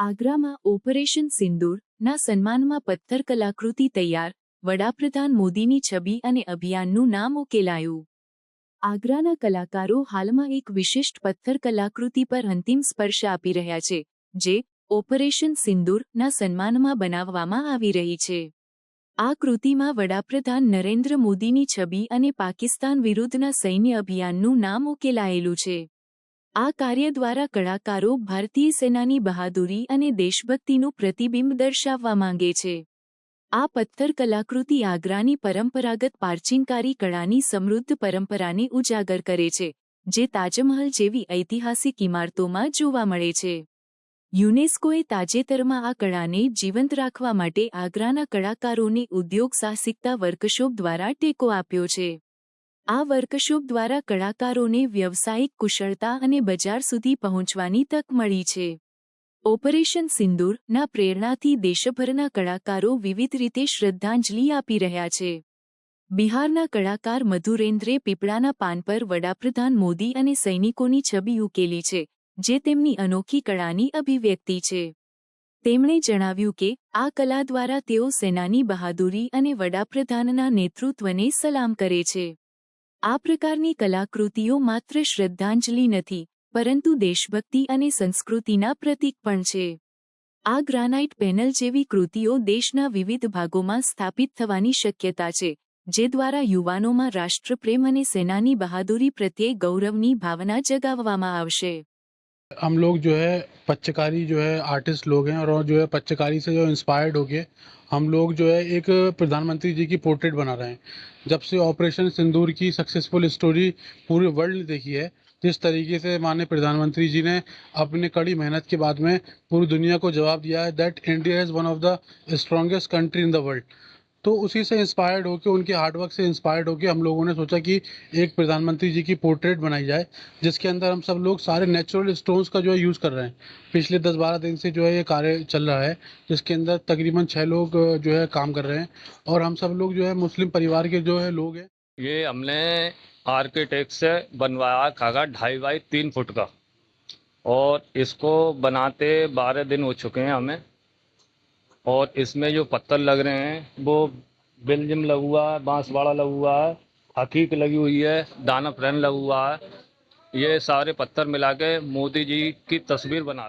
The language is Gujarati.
આગ્રામાં ઓપરેશન સિંદૂરના સન્માનમાં પથ્થર કલાકૃતિ તૈયાર, વડાપ્રધાન મોદીની છબી અને અભિયાનનું નામ ઉકેલાયું. આગ્રાના કલાકારો હાલમાં એક વિશિષ્ટ પથ્થર કલાકૃતિ પર અંતિમ સ્પર્શ આપી રહ્યા છે, જે ઓપરેશન સિંદૂરના સન્માનમાં બનાવવામાં આવી રહી છે. આ કૃતિમાં વડાપ્રધાન નરેન્દ્ર મોદીની છબી અને પાકિસ્તાન વિરુદ્ધના સૈન્ય અભિયાનનું નામ ઉકેલાયેલું છે. આ કાર્ય દ્વારા કલાકારો ભારતીય સેનાની બહાદુરી અને દેશભક્તિનું પ્રતિબિંબ દર્શાવવા માંગે છે. આ પથ્થર કલાકૃતિ આગ્રાની પરંપરાગત પારચીનકારી કળાની સમૃદ્ધ પરંપરાને ઉજાગર કરે છે, જે તાજમહલ જેવી ઐતિહાસિક ઇમારતોમાં જોવા મળે છે. યુનેસ્કોએ તાજેતરમાં આ કળાને જીવંત રાખવા માટે આગ્રાના કલાકારોને ઉદ્યોગ સાહસિકતા વર્કશોપ દ્વારા ટેકો આપ્યો છે. આ વર્કશોપ દ્વારા કલાકારોને વ્યવસાયિક કુશળતા અને બજાર સુધી પહોંચવાની તક મળી છે. ઓપરેશન સિંદૂરના પ્રેરણાથી દેશભરના કલાકારો વિવિધ રીતે શ્રદ્ધાંજલિ આપી રહ્યા છે. બિહારના કલાકાર મધુરેન્દ્રે પીપળાના પાન પર વડાપ્રધાન મોદી અને સૈનિકોની છબી ઉકેલી છે, જે તેમની અનોખી કળાની અભિવ્યક્તિ છે. તેમણે જણાવ્યું કે, આ કલા દ્વારા તેઓ સેનાની બહાદુરી અને વડાપ્રધાનના નેતૃત્વને સલામ કરે છે. આ પ્રકારની કલાકૃતિઓ માત્ર શ્રદ્ધાંજલિ નથી, પરંતુ દેશભક્તિ અને સંસ્કૃતિના પ્રતીક પણ છે. આ ગ્રાનાઇટ પેનલ જેવી કૃતિઓ દેશના વિવિધ ભાગોમાં સ્થાપિત થવાની શક્યતા છે, જે દ્વારા યુવાનોમાં રાષ્ટ્રપ્રેમ અને સેનાની બહાદુરી પ્રત્યે ગૌરવની ભાવના જગાવવામાં આવશે. हम लोग जो है पच्चकारी जो है आर्टिस्ट लोग हैं और जो है पच्चकारी से जो इंस्पायर्ड होके हम लोग जो है एक प्रधानमंत्री जी की पोर्ट्रेट बना रहे हैं। जब से ऑपरेशन सिंदूर की सक्सेसफुल स्टोरी पूरे वर्ल्ड ने देखी है, जिस तरीके से माननीय प्रधानमंत्री जी ने अपने कड़ी मेहनत के बाद में पूरी दुनिया को जवाब दिया है that India is one of the strongest country in the world तो उसी से इंस्पायर्ड होकर उनके हार्डवर्क से इंस्पायर्ड होकर हम लोगों ने सोचा कि एक प्रधानमंत्री जी की पोर्ट्रेट बनाई जाए, जिसके अंदर हम सब लोग सारे नेचुरल स्टोन्स का जो है यूज़ कर रहे हैं। पिछले दस बारह दिन से जो है ये कार्य चल रहा है, जिसके अंदर तकरीबन छः लोग जो है काम कर रहे हैं और हम सब लोग जो है मुस्लिम परिवार के जो है लोग हैं। ये हमने आर्किटेक्ट से बनवाया खागा ढाई बाई तीन फुट का और इसको बनाते बारह दिन हो चुके हैं हमें। और इसमें जो पत्थर लग रहे हैं, वो बेल्जियम लग हुआ है, बांसवाड़ा लगा हुआ है, हकीक लगी हुई है दाना फ्रेन लगा हुआ है। ये सारे पत्थर मिला के मोदी जी की तस्वीर बना रहे हैं।